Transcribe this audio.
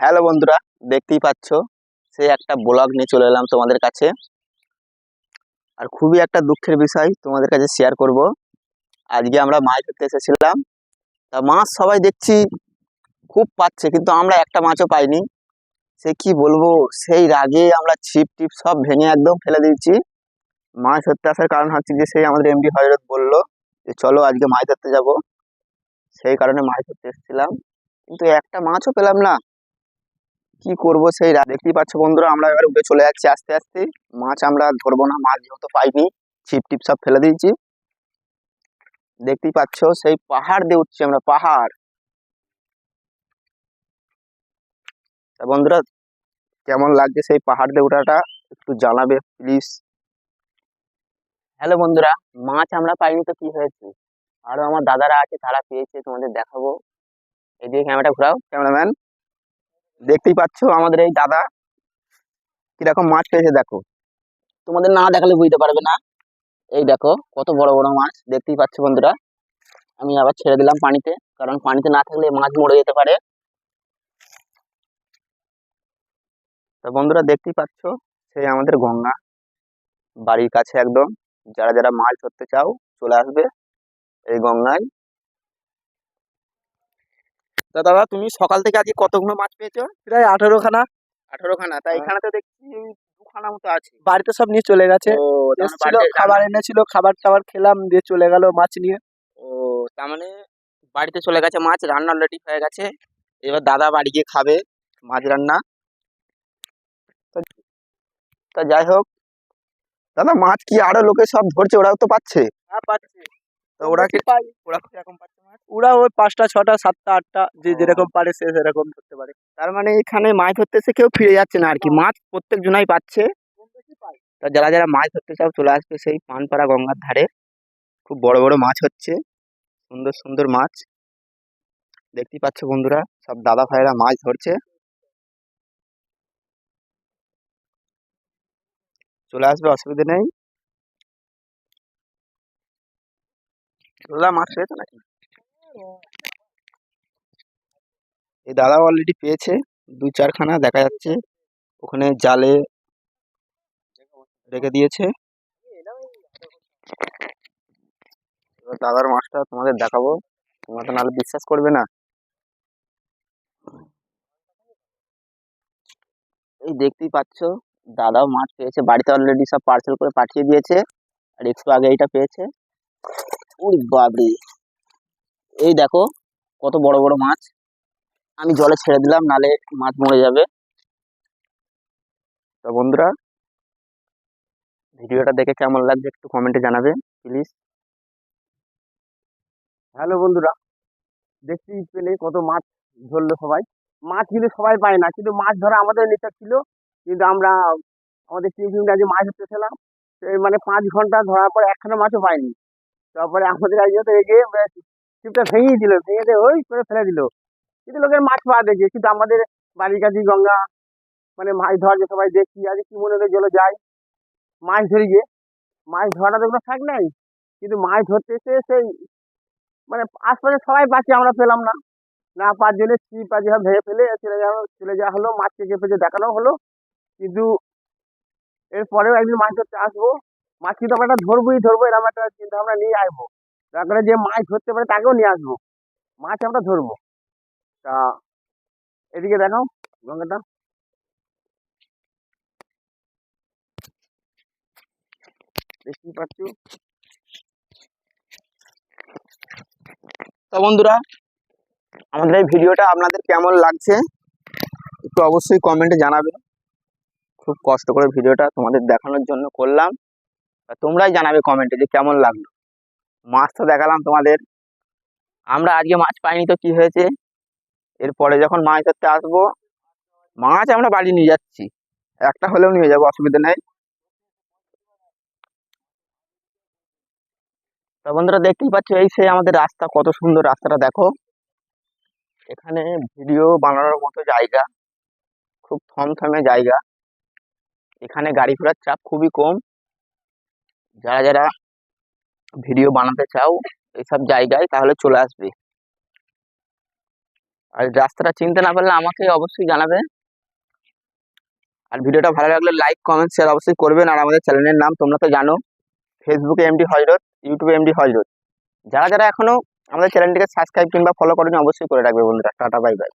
Hello বন্ধুরা, দেখতেই পাচ্ছ, সে একটা ব্লগ নিয়ে চলে এলাম তোমাদের কাছে। আর খুবই একটা দুঃখের বিষয় তোমাদের কাছে শেয়ার করব। আজকে আমরা মাছ ধরতে এসেছিলাম। তা মাছ সবাই দেখছি খুব পাচ্ছে, কিন্তু আমরা একটা মাছও পাইনি। সে কি বলব, সেই রাগে আমরা ছিপ টিপ সব ভেঙে একদম ফেলে দিয়েছি। মাছ ধরতে আসার কারণ হচ্ছে যে, সেই আমাদের এমডি হজরত বলল যে, চলো আজকে মাছ ধরতে যাব। সেই কারণে মাছ ধরতে এসেছিলাম। কিন্তু একটা মাছও পেলাম না। কি করব সেই দেখতেই পাচ্ছ বন্ধুরা, আমরা এবার উঠে চলে যাচ্ছি আস্তে আস্তে। মাছ আমরা ধরবো না, মাছ যেহেতু পাইনি, ছিপ টিপ সব ফেলে দিয়েছি। দেখতেই পাচ্ছ, সেই পাহাড় দিয়ে উঠছি আমরা, পাহাড়। তা বন্ধুরা, কেমন লাগছে সেই পাহাড় দিয়ে ওঠাটা একটু জানাবে প্লিজ হ্যালো বন্ধুরা, মাছ আমরা পাইনি তো কি হয়েছে? আরও আমার দাদারা আছে, তারা পেয়েছে, তোমাদের দেখাবো। এদিকে ক্যামেরাটা ঘোরাও ক্যামেরাম্যান দেখতেই পাচ্ছ আমাদের এই দাদা। কীরকম মাছ পেয়েছে দেখো। তোমাদের না দেখালে বুঝতে পারবে না। এই দেখো, কত বড় বড় মাছ। দেখতেই পাচ্ছ বন্ধুরা। আমি আবার ছেড়ে দিলাম পানিতে, কারণ পানিতে না থাকলে মাছ মরে যেতে পারে। তো বন্ধুরা, দেখতেই পাচ্ছ, সেই আমাদের গঙ্গা। বাড়ির কাছে একদম। যারা যারা মাছ ধরতে চাও, চলে আসবে এই গঙ্গায়। তা দাদা তুমি সকাল থেকে আজকে কতগুলো মাছ পেয়েছ? প্রায় আঠারো খানা আঠারো খানা তা হ্যাঁ। এখানে তো দেখছি দুখানা মতো আছে। বাড়িতে সব নিয়ে চলে গেছে। মানে এসেছিল খাবার এনেছিল খাবার টাবার খেলাম দিয়ে চলে গেল মাছ নিয়ে। ও তার মানে বাড়িতে চলে গেছে মাছ রান্না অলরেডি হয়ে গেছে। এবার দাদা বাড়ি গিয়ে খাবে মাছ রান্না। তা- যাই হোক। দাদা মাছ কি আরও লোকে সব ধরছে? ওরাও তো পাচ্ছে। হ্যাঁ পাচ্ছি। ওরা কি ওরা কীরকম পাচ্ছে মাছ ওরা ওই পাঁচটা ছটা সাতটা আটটা যে যেরকম পারে সে সেরকম ধরতে পারে। তার মানে এখানে মাছ ধরতে এসে কেউ ফিরে যাচ্ছে না আর কি মাছ প্রত্যেক জনাই পাচ্ছে। তা যারা যারা মাছ ধরতে চাও চলে আসবে সেই পানপাড়া গঙ্গার ধারে। খুব বড় বড় মাছ হচ্ছে। সুন্দর সুন্দর মাছ। দেখতেই পাচ্ছ বন্ধুরা সব দাদা ভাইরা মাছ ধরছে। চলে আসবে অসুবিধা নেই। দাদা মাছ পেয়েছ নাকি? এই দাদা অলরেডি পেয়েছে, দু চারখানা দেখা যাচ্ছে। ওখানে জালে রেখে দিয়েছে। এবার দাদার মাছটা তোমাদের দেখাবো। তোমরা তো নাহলে বিশ্বাস করবে না। এই দেখতেই পাচ্ছ, দাদাও মাছ পেয়েছে। বাড়িতে অলরেডি সব পার্সেল করে পাঠিয়ে দিয়েছে। আর একটু আগে এইটা পেয়েছে। উরি বাবরে এই দেখো, কত বড় বড় মাছ। আমি জলে ছেড়ে দিলাম, নালে মাছ মরে যাবে। তো বন্ধুরা, ভিডিওটা দেখে কেমন লাগছে একটু কমেন্টে জানাবে প্লিজ হ্যালো বন্ধুরা দেখছি পেলে কত মাছ ধরলো সবাই। মাছ কিন্তু সবাই পায় না, কিন্তু মাছ ধরা আমাদের নেশা ছিল। কিন্তু আমরা, আমাদের টিম টিমটা যে মাছ ধরতে ছিলাম। সেই মানে পাঁচ ঘণ্টা ধরার পর একখানা মাছও পাইনি। তারপরে আমাদের একজন ছিপটা ভেঙেই দিল, ভেঙে দিয়ে ওই করে ফেলে দিল। কিন্তু লোকের মাছ পাওয়া দেখে, কিন্তু আমাদের বাড়ির কাছে গঙ্গা মানে মাছ ধরা যে সবাই দেখি আজ কি মনে হয় জলে যাই। মাছ ধরি গিয়ে মাছ ধরাটা তো কোনো থাক নাই, কিন্তু মাছ ধরতে এসে সেই মানে আশপাশে সবাই পাচ্ছে আমরা পেলাম না। না পাঁচ জনের ছিপ আছে ভেঙে ফেলে চলে যাওয়া চলে যাওয়া হলো মাছকে যে দেখানো হলো। কিন্তু এরপরেও একদিন মাছ ধরতে আসব মাছ কিন্তু আমরা ধরবোই, ধরবো, এরকম একটা চিন্তা ভাবনা নিয়ে আসব। তারপরে যে মাছ ধরতে পারে তাকেও নিয়ে আসব। মাছ আমরা ধরবো। তা, এদিকে দেখাও গঙ্গাটা। তো বন্ধুরা, আমাদের এই ভিডিওটা আপনাদের কেমন লাগছে? একটু অবশ্যই কমেন্টে জানাবে। খুব কষ্ট করে ভিডিওটা তোমাদের দেখানোর জন্য করলাম। তা তোমরাই জানাবে কমেন্টে যে কেমন লাগল। মাছ তো দেখালাম তোমাদের। আমরা আজকে মাছ পাইনি তো কি হয়েছে? এরপরে যখন মাছ ধরতে আসব, মাছ আমরা বাড়ি নিয়ে যাচ্ছি। একটা হলেও নিয়ে যাব, অসুবিধা নেই। তা বন্ধুরা দেখতেই পাচ্ছ, এই সেই আমাদের রাস্তা, কত সুন্দর রাস্তাটা, দেখো। এখানে ভিডিও বানানোর মতো জায়গা, খুব থমথমে জায়গা। এখানে গাড়ি ঘোড়ার চাপ খুবই কম। যারা যারা ভিডিও বানাতে চাও এইসব জায়গায় তাহলে চলে আসবে। আর রাস্তাটা চিনতে না পারলে আমাকে অবশ্যই জানাবে। আর ভিডিওটা ভালো লাগলে লাইক কমেন্ট শেয়ার অবশ্যই করবেন। আর আমাদের চ্যানেলের নাম তোমরা তো জানো ফেসবুকে এমডি হজরত ইউটিউবে এমডি হজরত যারা যারা এখনও আমাদের চ্যানেলটিকে সাবস্ক্রাইব কিংবা ফলো করেনি, অবশ্যই করে রাখবে বন্ধুরা। Tata bye bye